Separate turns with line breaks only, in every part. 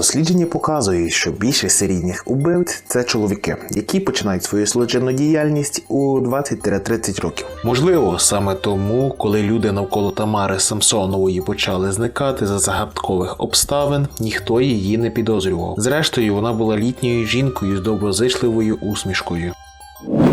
Дослідження показують, що більшість серійних убивць це чоловіки, які починають свою злочинну діяльність у 20-30 років. Можливо, саме тому, коли люди навколо Тамари Самсонової почали зникати за загадкових обставин, ніхто її не підозрював. Зрештою, вона була літньою жінкою з доброзичливою усмішкою.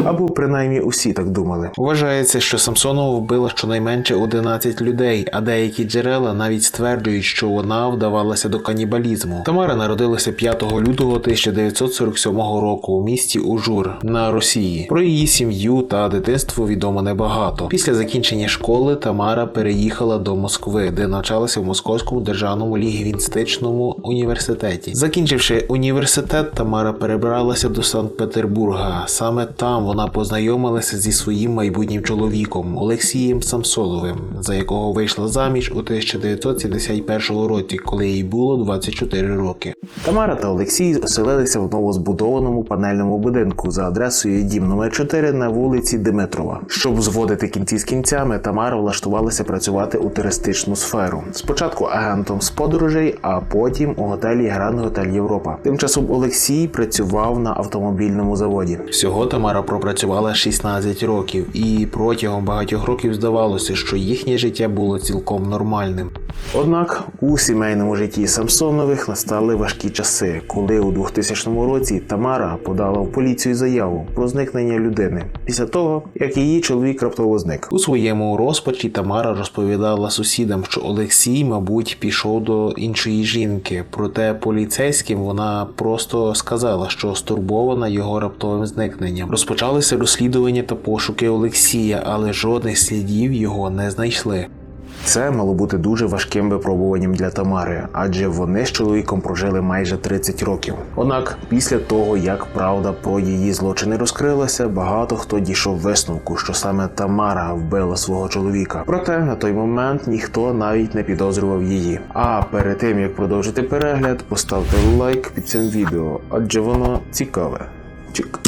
Або принаймні усі так думали. Вважається, що Самсонова вбила щонайменше 11 людей, а деякі джерела навіть стверджують, що вона вдавалася до канібалізму. Тамара народилася 5 лютого 1947 року у місті Ужур на Росії. Про її сім'ю та дитинство відомо небагато. Після закінчення школи Тамара переїхала до Москви, де навчалася в Московському державному лінгвістичному університеті. Закінчивши університет, Тамара перебралася до Санкт-Петербурга. Саме там вона познайомилася зі своїм майбутнім чоловіком Олексієм Самсоновим, за якого вийшла заміж у 1971 році, коли їй було 24 роки. Тамара та Олексій оселилися в новозбудованому панельному будинку за адресою дім номер 4 на вулиці Димитрова. Щоб зводити кінці з кінцями, Тамара влаштувалася працювати у туристичну сферу. Спочатку агентом з подорожей, а потім у готелі Гранд Готель Європа. Тим часом Олексій працював на автомобільному заводі. Всього Тамара пропрацювала 16 років, і протягом багатьох років здавалося, що їхнє життя було цілком нормальним. Однак у сімейному житті Самсонових настали важкі часи, коли у 2000 році Тамара подала в поліцію заяву про зникнення людини після того, як її чоловік раптово зник. У своєму розпачі Тамара розповідала сусідам, що Олексій, мабуть, пішов до іншої жінки. Проте поліцейським вона просто сказала, що стурбована його раптовим зникненням. Розпочалися розслідування та пошуки Олексія, але жодних слідів його не знайшли. Це мало бути дуже важким випробуванням для Тамари, адже вони з чоловіком прожили майже 30 років. Однак, після того як правда про її злочини розкрилася, багато хто дійшов висновку, що саме Тамара вбила свого чоловіка. Проте на той момент ніхто навіть не підозрював її. А перед тим як продовжити перегляд, поставте лайк під цим відео, адже воно цікаве. Чик.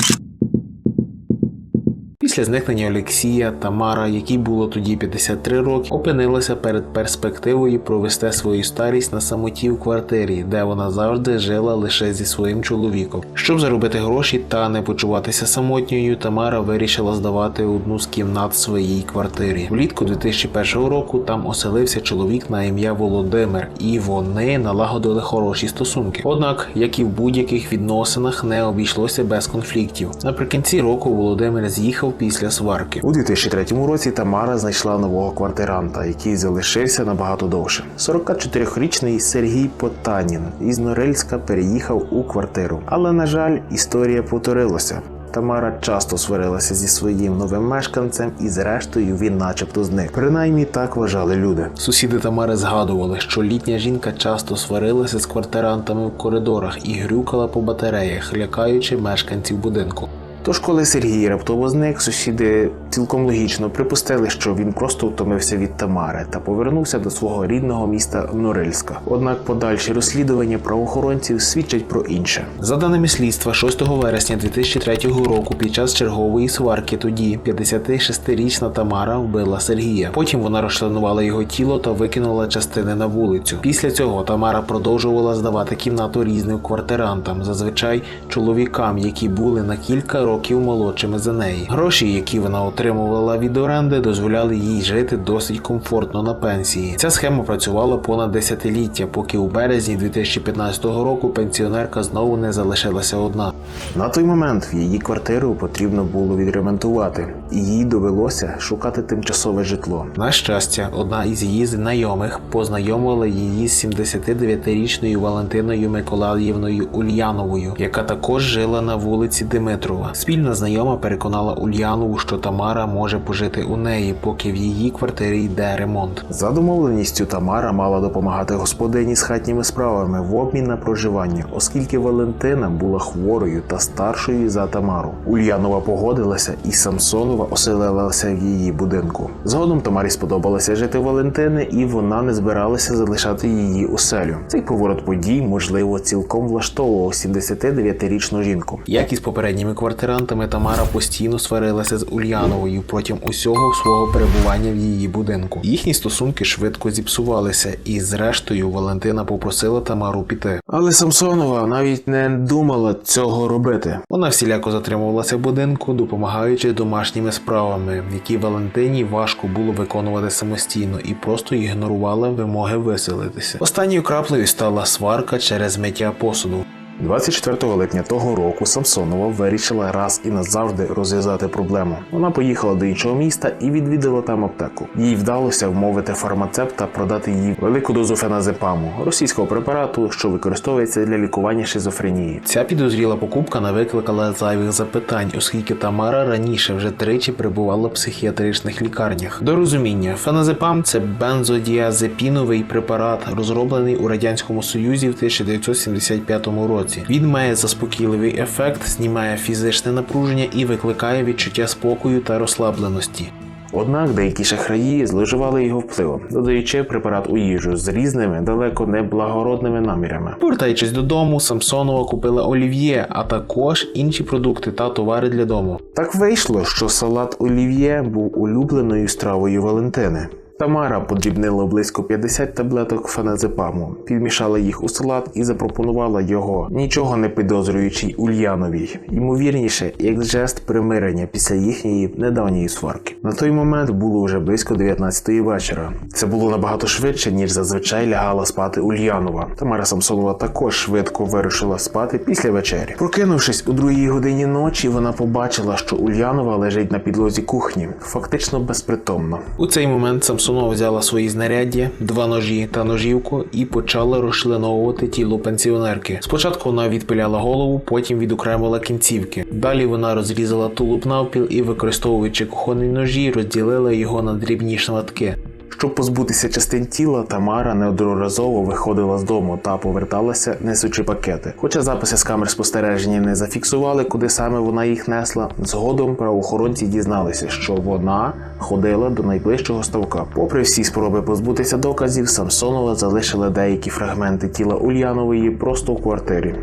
Після зникнення Олексія Тамара, якій було тоді 53 роки, опинилася перед перспективою провести свою старість на самоті в квартирі, де вона завжди жила лише зі своїм чоловіком. Щоб заробити гроші та не почуватися самотньою, Тамара вирішила здавати одну з кімнат своїй квартирі. Влітку 2001 року там оселився чоловік на ім'я Володимир, і вони налагодили хороші стосунки. Однак, як і в будь-яких відносинах, не обійшлося без конфліктів. Наприкінці року Володимир з'їхав після сварки. У 2003 році Тамара знайшла нового квартиранта, який залишився набагато довше. 44-річний Сергій Потанін із Норильська переїхав у квартиру. Але на жаль, історія повторилася. Тамара часто сварилася зі своїм новим мешканцем, і зрештою він, начебто, зник. Принаймні так вважали люди. Сусіди Тамари згадували, що літня жінка часто сварилася з квартирантами в коридорах і грюкала по батареях, лякаючи мешканців будинку. Тож, коли Сергій раптово зник, сусіди цілком логічно припустили, що він просто втомився від Тамари та повернувся до свого рідного міста Норильська. Однак подальші розслідування правоохоронців свідчать про інше. За даними слідства, 6 вересня 2003 року, під час чергової сварки, тоді 56-річна Тамара вбила Сергія. Потім вона розчленувала його тіло та викинула частини на вулицю. Після цього Тамара продовжувала здавати кімнату різним квартирантам, зазвичай чоловікам, які були на кілька років молодшими за неї. Гроші, які вона отримувала від оренди, дозволяли їй жити досить комфортно на пенсії. Ця схема працювала понад десятиліття, поки у березні 2015 року пенсіонерка знову не залишилася одна. На той момент її квартиру потрібно було відремонтувати, і їй довелося шукати тимчасове житло. На щастя, одна із її знайомих познайомила її з 79-річною Валентиною Миколаївною Ульяновою, яка також жила на вулиці Димитрова. Спільна знайома переконала Ульянову, що Тамара може пожити у неї, поки в її квартирі йде ремонт. За домовленістю Тамара мала допомагати господині з хатніми справами в обмін на проживання, оскільки Валентина була хворою та старшою за Тамару. Ульянова погодилася, і Самсонова оселилася в її будинку. Згодом Тамарі сподобалося жити Валентини, і вона не збиралася залишати її оселю. Цей поворот подій, можливо, цілком влаштовував 79-річну жінку. Як і з попередніми квартирантами Тамара постійно сварилася з Ульяновою протягом усього свого перебування в її будинку. Їхні стосунки швидко зіпсувалися, і зрештою Валентина попросила Тамару піти. Але Самсонова навіть не думала цього робити. Вона всіляко затримувалася в будинку, допомагаючи домашніми справами, які Валентині важко було виконувати самостійно, і просто ігнорувала вимоги виселитися. Останньою краплею стала сварка через миття посуду.
24 липня того року Самсонова вирішила раз і назавжди розв'язати проблему. Вона поїхала до іншого міста і відвідала там аптеку. Їй вдалося вмовити фармацевта продати їй велику дозу феназепаму, російського препарату, що використовується для лікування шизофренії.
Ця підозріла покупка не викликала зайвих запитань, оскільки Тамара раніше вже тричі перебувала в психіатричних лікарнях. До розуміння, феназепам це бензодіазепіновий препарат, розроблений у радянському союзі в 1975 році. Він має заспокійливий ефект, знімає фізичне напруження і викликає відчуття спокою та розслабленості.
Однак деякі шахраї зловживали його впливом, додаючи препарат у їжу з різними далеко не благородними намірами.
Повертаючись додому, Самсонова купила олів'є, а також інші продукти та товари для дому.
Так вийшло, що салат олів'є був улюбленою стравою Валентини. Тамара подрібнила близько 50 таблеток феназепаму, підмішала їх у салат і запропонувала його, нічого не підозрюючій Ульяновій, ймовірніше, як жест примирення після їхньої недавньої сварки. На той момент було вже близько 19-ї вечора. Це було набагато швидше, ніж зазвичай лягала спати Ульянова. Тамара Самсонова також швидко вирушила спати після вечері. Прокинувшись у другій годині ночі, вона побачила, що Ульянова лежить на підлозі кухні, фактично безпритомно.
У цей момент Самсонова взяла свої знаряддя, два ножі та ножівку і почала розчленовувати тіло пенсіонерки. Спочатку вона відпиляла голову, потім відокремила кінцівки. Далі вона розрізала тулуб навпіл і, використовуючи кухонні ножі, розділила його на дрібні шматки.
Щоб позбутися частин тіла, Тамара неодноразово виходила з дому та поверталася, несучи пакети. Хоча записи з камер спостереження не зафіксували, куди саме вона їх несла. Згодом правоохоронці дізналися, що вона ходила до найближчого ставка. Попри всі спроби позбутися доказів, Самсонова залишила деякі фрагменти тіла Ульянової просто в квартирі.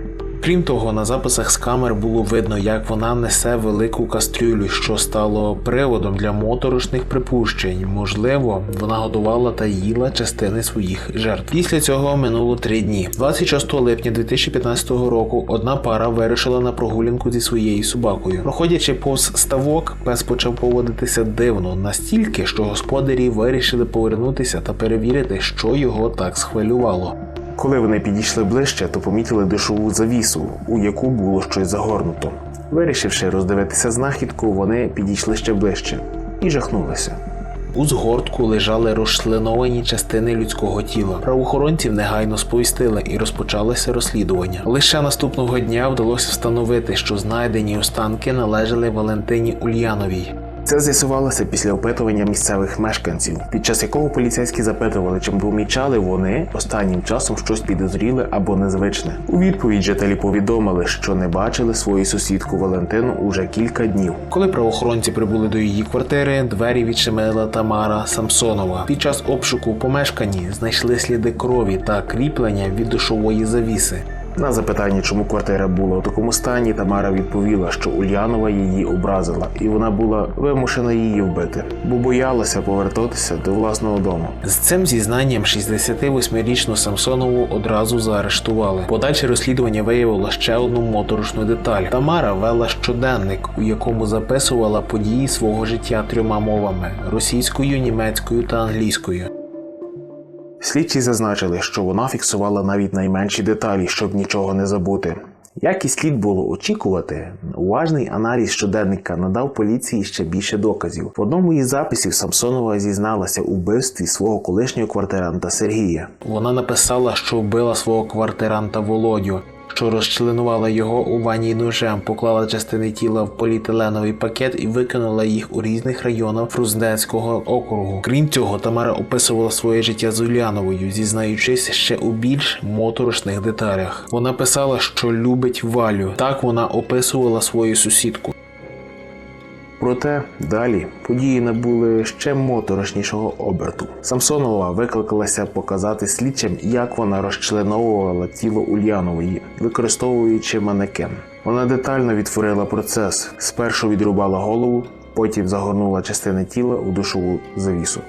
Крім того, на записах з камер було видно, як вона несе велику кастрюлю, що стало приводом для моторошних припущень. Можливо, вона годувала та їла частини своїх жертв. Після цього минуло три дні. 26 липня 2015 року одна пара вирішила на прогулянку зі своєю собакою. Проходячи повз ставок, пес почав поводитися дивно настільки, що господарі вирішили повернутися та перевірити, що його так схвилювало.
Коли вони підійшли ближче, то помітили душову завісу, у яку було щось загорнуто. Вирішивши роздивитися знахідку, вони підійшли ще ближче і жахнулися.
У згортку лежали розчленовані частини людського тіла. Правоохоронців негайно сповістили і розпочалося розслідування. Лише наступного дня вдалося встановити, що знайдені останки належали Валентині Ульяновій.
Це з'ясувалося після опитування місцевих мешканців, під час якого поліцейські запитували, чи помічали вони останнім часом щось підозріле або незвичне. У відповідь жителі повідомили, що не бачили свою сусідку Валентину уже кілька днів.
Коли правоохоронці прибули до її квартири, двері відчинила Тамара Самсонова. Під час обшуку в помешканні знайшли сліди крові та кріплення від душової завіси.
На запитання, чому квартира була у такому стані, Тамара відповіла, що Ульянова її образила, і вона була вимушена її вбити, бо боялася повертатися до власного дому.
З цим зізнанням 68-річну Самсонову одразу заарештували. Подальше розслідування виявило ще одну моторошну деталь. Тамара вела щоденник, у якому записувала події свого життя трьома мовами: російською, німецькою та англійською.
Слідчі зазначили, що вона фіксувала навіть найменші деталі, щоб нічого не забути. Як і слід було очікувати, уважний аналіз щоденника надав поліції ще більше доказів. В одному із записів Самсонова зізналася у вбивстві свого колишнього квартиранта Сергія.
Вона написала, що вбила свого квартиранта Володю. Що розчленувала його у ванні ножем, поклала частини тіла в поліетиленовий пакет і викинула їх у різних районах Фрузденського округу. Крім цього, Тамара описувала своє життя з Уляновою, зізнаючись ще у більш моторошних деталях. Вона писала, що любить Валю. Так вона описувала свою сусідку.
Проте далі події набули ще моторошнішого оберту. Самсонова викликалася показати слідчим, як вона розчленовувала тіло Ульянової, використовуючи манекен. Вона детально відтворила процес: спершу відрубала голову, потім загорнула частини тіла у душову завісу.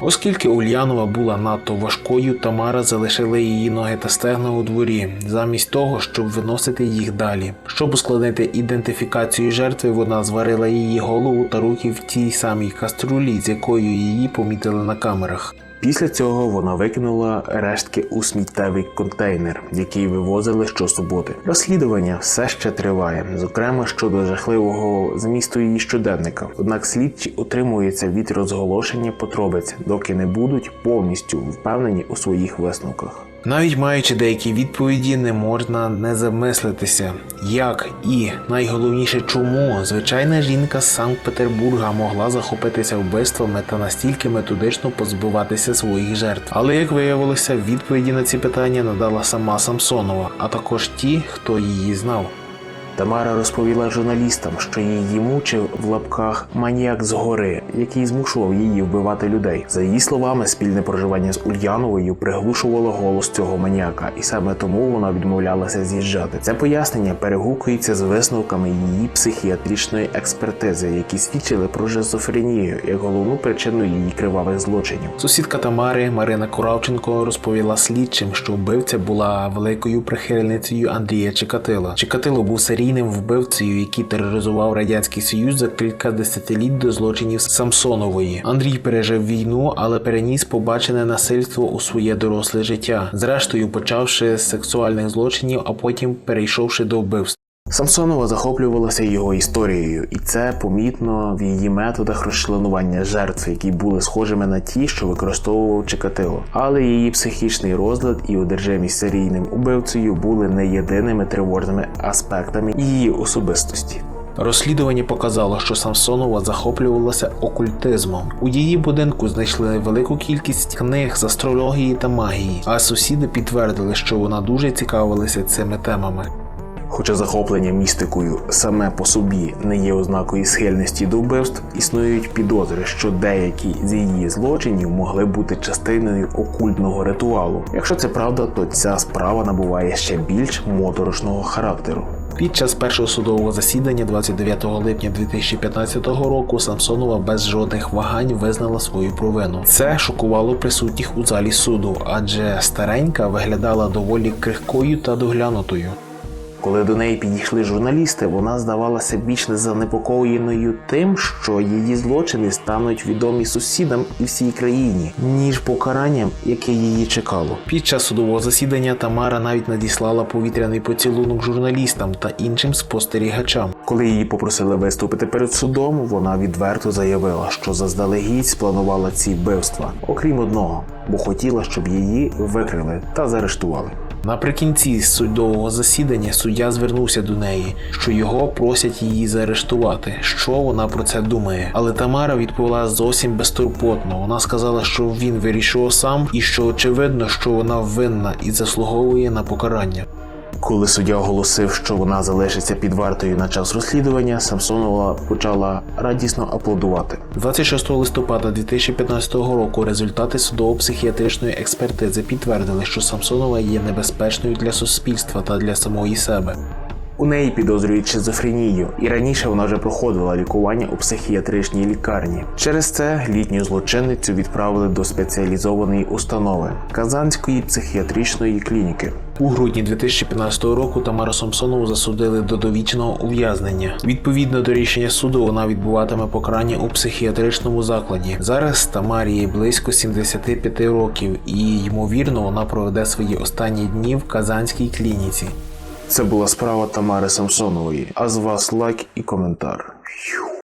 Оскільки Ульянова була надто важкою, Тамара залишила її ноги та стегна у дворі, замість того, щоб виносити їх далі. Щоб ускладнити ідентифікацію жертви, вона зварила її голову та руки в тій самій каструлі, з якою її помітили на камерах.
Після цього вона викинула рештки у сміттєвий контейнер, який вивозили щосуботи. Розслідування все ще триває, зокрема щодо жахливого змісту її щоденника. Однак слідчі утримуються від розголошення потробиць, доки не будуть повністю впевнені у своїх висновках.
Навіть маючи деякі відповіді, не можна не замислитися, як і найголовніше, чому звичайна жінка з Санкт-Петербурга могла захопитися вбивствами та настільки методично позбуватися своїх жертв. Але як виявилося, відповіді на ці питання надала сама Самсонова, а також ті, хто її знав.
Тамара розповіла журналістам, що її мучив в лапках маніяк згори, який змушував її вбивати людей. За її словами, спільне проживання з Ульяновою приглушувало голос цього маніяка, і саме тому вона відмовлялася з'їжджати. Це пояснення перегукується з висновками її психіатричної експертизи, які свідчили про шизофренію як головну причину її кривавих злочинів.
Сусідка Тамари Марина Куравченко розповіла слідчим, що вбивця була великою прихильницею Андрія Чикатила. Чикатило був серійним вбивцею, який тероризував радянський союз за кілька десятиліть до злочинів Самсонової. Андрій пережив війну, але переніс побачене насильство у своє доросле життя. Зрештою, почавши з сексуальних злочинів, а потім перейшовши до вбивств.
Самсонова захоплювалася його історією, і це помітно в її методах розчленування жертв, які були схожими на ті, що використовував Чикатило. Але її психічний розлад і одержимість серійним убивцею були не єдиними тривожними аспектами її особистості.
Розслідування показало, що Самсонова захоплювалася окультизмом. У її будинку знайшли велику кількість книг з астрології та магії, а сусіди підтвердили, що вона дуже цікавилася цими темами.
Хоча захоплення містикою саме по собі не є ознакою схильності до вбивств, існують підозри, що деякі з її злочинів могли бути частиною окультного ритуалу. Якщо це правда, то ця справа набуває ще більш моторошного характеру.
Під час першого судового засідання 29 липня 2015 року Самсонова без жодних вагань визнала свою провину. Це шокувало присутніх у залі суду, адже старенька виглядала доволі крихкою та доглянутою.
Коли до неї підійшли журналісти, вона здавалася більш занепокоєною тим, що її злочини стануть відомі сусідам і всій країні, ніж покаранням, яке її чекало.
Під час судового засідання Тамара навіть надіслала повітряний поцілунок журналістам та іншим спостерігачам.
Коли її попросили виступити перед судом, вона відверто заявила, що заздалегідь спланувала ці вбивства, окрім одного, бо хотіла, щоб її викрили та заарештували.
Наприкінці судового засідання суддя звернувся до неї, що його просять її заарештувати. Що вона про це думає? Але Тамара відповіла зовсім безтурпотно. Вона сказала, що він вирішував сам, і що очевидно, що вона винна і заслуговує на покарання.
Коли суддя оголосив, що вона залишиться під вартою на час розслідування, Самсонова почала радісно аплодувати.
26 листопада 2015 року результати судово-психіатричної експертизи підтвердили, що Самсонова є небезпечною для суспільства та для самої себе.
У неї підозрюють шизофренію, і раніше вона вже проходила лікування у психіатричній лікарні. Через це літню злочинницю відправили до спеціалізованої установи Казанської психіатричної клініки.
У грудні 2015 року Тамару Самсонову засудили до довічного ув'язнення. Відповідно до рішення суду, вона відбуватиме покарання у психіатричному закладі. Зараз Тамарі близько 75 років, і ймовірно, вона проведе свої останні дні в Казанській клініці.
Це була справа Тамари Самсонової. А з вас лайк і коментар.